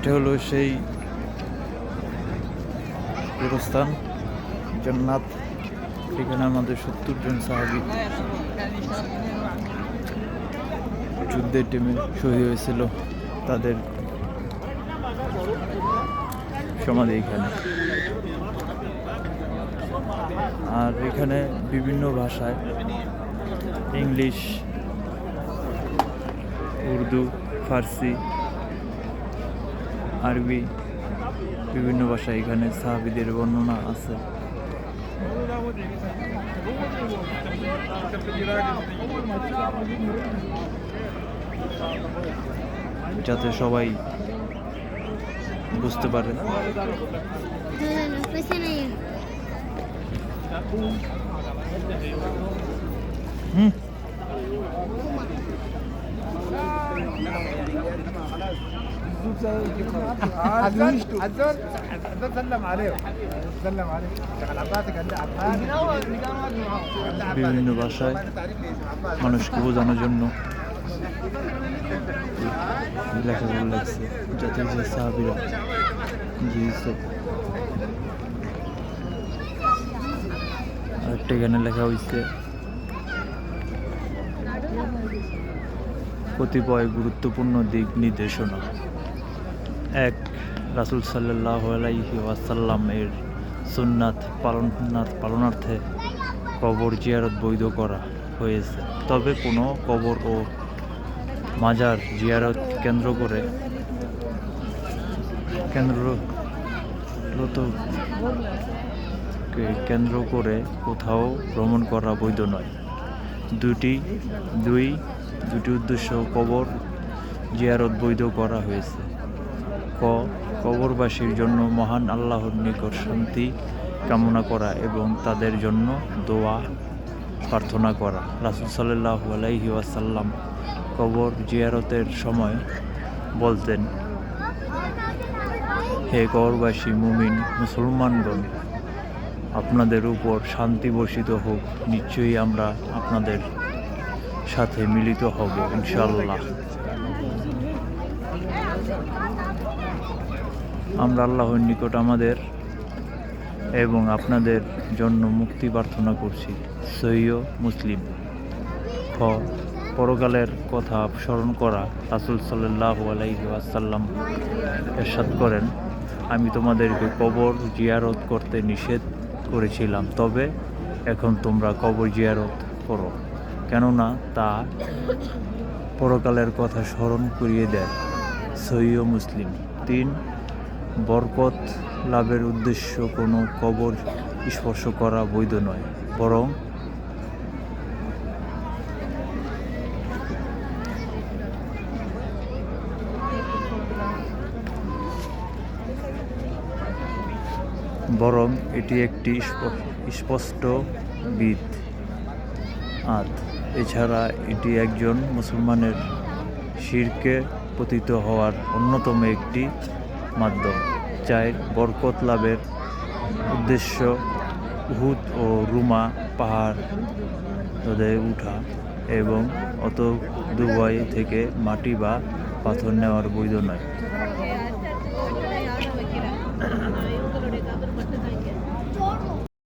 এটা হলো সেই গোরস্থান, জান্নাত এখানে আমাদের সত্তর জন সাহাবি। যুদ্ধের টিমে শহীদ হয়েছিল তাদের সমাধি এখানে। আর এখানে বিভিন্ন ভাষায় ইংলিশ, উর্দু, ফার্সি আরবি বিভিন্ন ভাষায় এখানে সাহাবিদের বর্ণনা আছে যাতে সবাই বুঝতে পারে. হুম عزوز عزوز عزوز سلم عليهم سلم عليهم شغل عباسك عند عباس বিভিন্ন ভাষায় মানুষকে বোঝানোর জন্য লেখাগুলো লাগছে যাতে যে সাহাবিরা জিনিসে আরেকটা এখানে লেখা হয়েছে কতিপয় গুরুত্বপূর্ণ দিক নির্দেশনা এক রাসুল সাল্লাহ আলাইহি ওয়াসাল্লাম এর সুন্নাত পালনার্থ পালনার্থে কবর জিয়ারত বৈধ করা হয়েছে। তবে কোনো কবর ও মাজার জিয়ারত কেন্দ্র করে কেন্দ্রগত কে কেন্দ্র করে কোথাও ভ্রমণ করা বৈধ নয়। দুটি দুই দুটি উদ্দেশ্য কবর জিয়ারত বৈধ করা হয়েছে। ক, কবরবাসীর জন্য মহান আল্লাহর নিকট শান্তি কামনা করা এবং তাদের জন্য দোয়া, প্রার্থনা করা। রাসুল সাল্লাহ আলাইহি ওয়াসাল্লাম কবর জিয়ারতের সময় বলতেন, হে কবরবাসী, মুমিন, মুসলমানগণ, আপনাদের উপর শান্তি বর্ষিত হোক। নিশ্চয়ই আমরা আপনাদের সাথে মিলিত হব ইনশাল্লাহ আমরা আল্লাহর নিকট আমাদের এবং আপনাদের জন্য মুক্তি প্রার্থনা করছি। সৈয় মুসলিম। খ, পরকালের কথা স্মরণ করা রাসুল সাল্লাহ আলাইহি আসাল্লাম এরশাদ করেন, আমি তোমাদেরকে কবর জিয়ারত করতে নিষেধ করেছিলাম, তবে এখন তোমরা কবর জিয়ারত করো। কেননা তা পরকালের কথা স্মরণ করিয়ে দেয়। সৈয় মুসলিম। তিন বরকত লাভের উদ্দেশ্য কোনো কবর স্পর্শ করা বৈধ নয়, বরং বরং এটি একটি স্প- স্পষ্ট বিদ আত, এছাড়া এটি একজন মুসলমানের শিরকে পতিত হওয়ার অন্যতম একটি মাধ্যম চায়ের বরকত লাভের উদ্দেশ্য উহুদ ও রুমা পাহাড় তাদের উঠা এবং অত দুবাই থেকে মাটি বা পাথর নেওয়ার বৈধ নয়।